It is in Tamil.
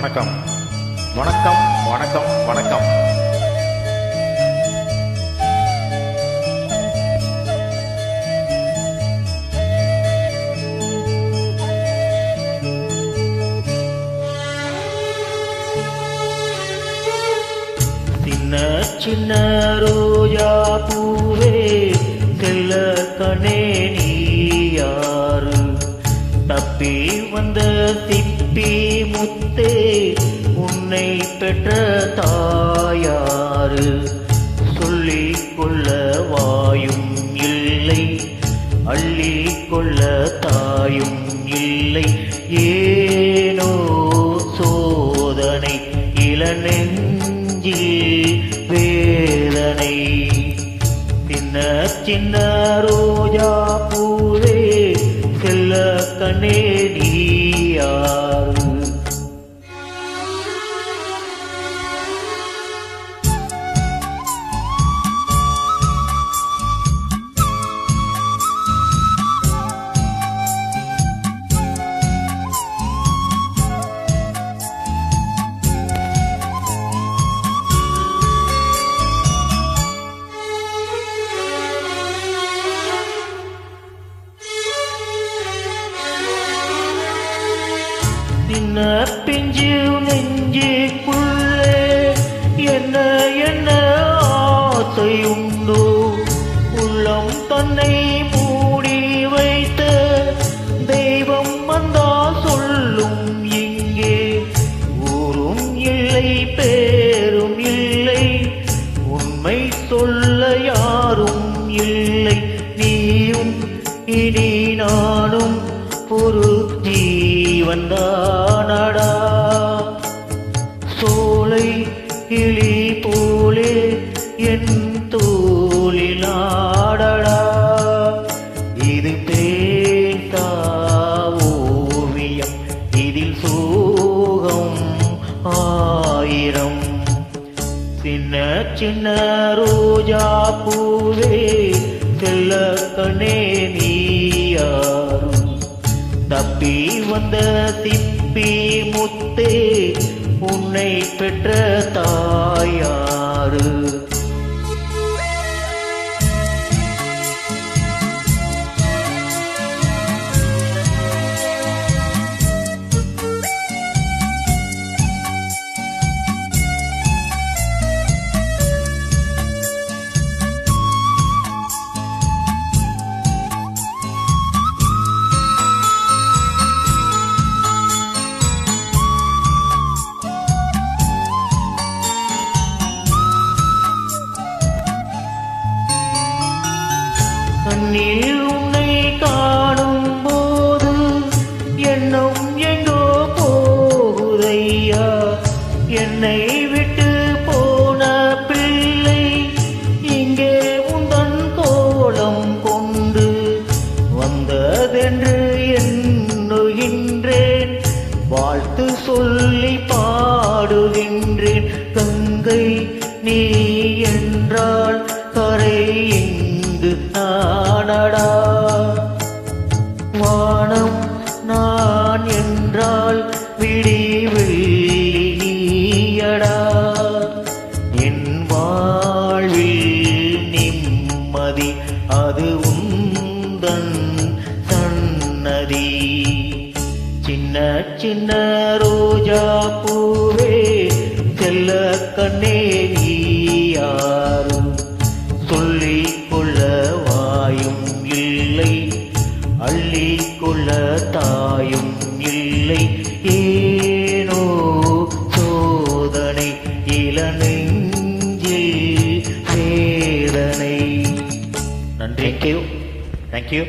வணக்கம். வணக்கம் வணக்கம் வணக்கம். சின்ன சின்ன ரோஜா பூ உன்னை பெற்ற தாயாரு. சொல்லிக் கொள்ள வாயும் இல்லை அள்ளிக் கொள்ள தாயும் இல்லை. ஏனோ சோதனை இளநெஞ்சில் வேதனை. சின்ன சின்ன ரோஜா பூவே செல்ல கண்ணே சின்ன பிஞ்சு நெஞ்சுக்குள்ளே என்ன என்ன ஆசையுண்டோ உள்ளம் தன்னை மூடி வைத்த தெய்வம் வந்தா சொல்லும் இங்கே. ஊரும் இல்லை பேரும் இல்லை. உண்மை சொல்ல யாரும் இல்லை. நீயும் இனி நானும் ஒரு ஜீவன்தானடா கிளி போலே என் தோளிலாடடா இது பேசா ஓவியம் இதில் சோகம் ஆயிரம். சின்ன சின்ன ரோஜா பூவே செல்ல கண்ணே நீயாரும் தப்பி வந்த திப்பி முத்தே உன்னை பெற்ற தாயாறு கண்ணில் உன்னை காணும் போது எண்ணம் எங்கோ போகுதையா? என்னை விட்டு போன பிள்ளை இங்கே உந்தன் கோலம் கொண்டு வந்ததென்று எண்ணுகின்றேன். வாழ்த்து சொல்லி பாடுகின்றேன். கங்கை நீ என்றால் கரை நானடா. வானம் நான் என்றால் விடி வெள்ளி என் வாழ்வில் நிம்மதி அது உந்தன் சன்னதி. சின்ன சின்ன ரோஜா பூவே செல்ல கண்ணே இல்லை அள்ளிக் கொள்ள தாயும் இல்லை. ஏனோ சோதனை இளநெஞ்சில் வேதனை நன்றி. Thank you thank you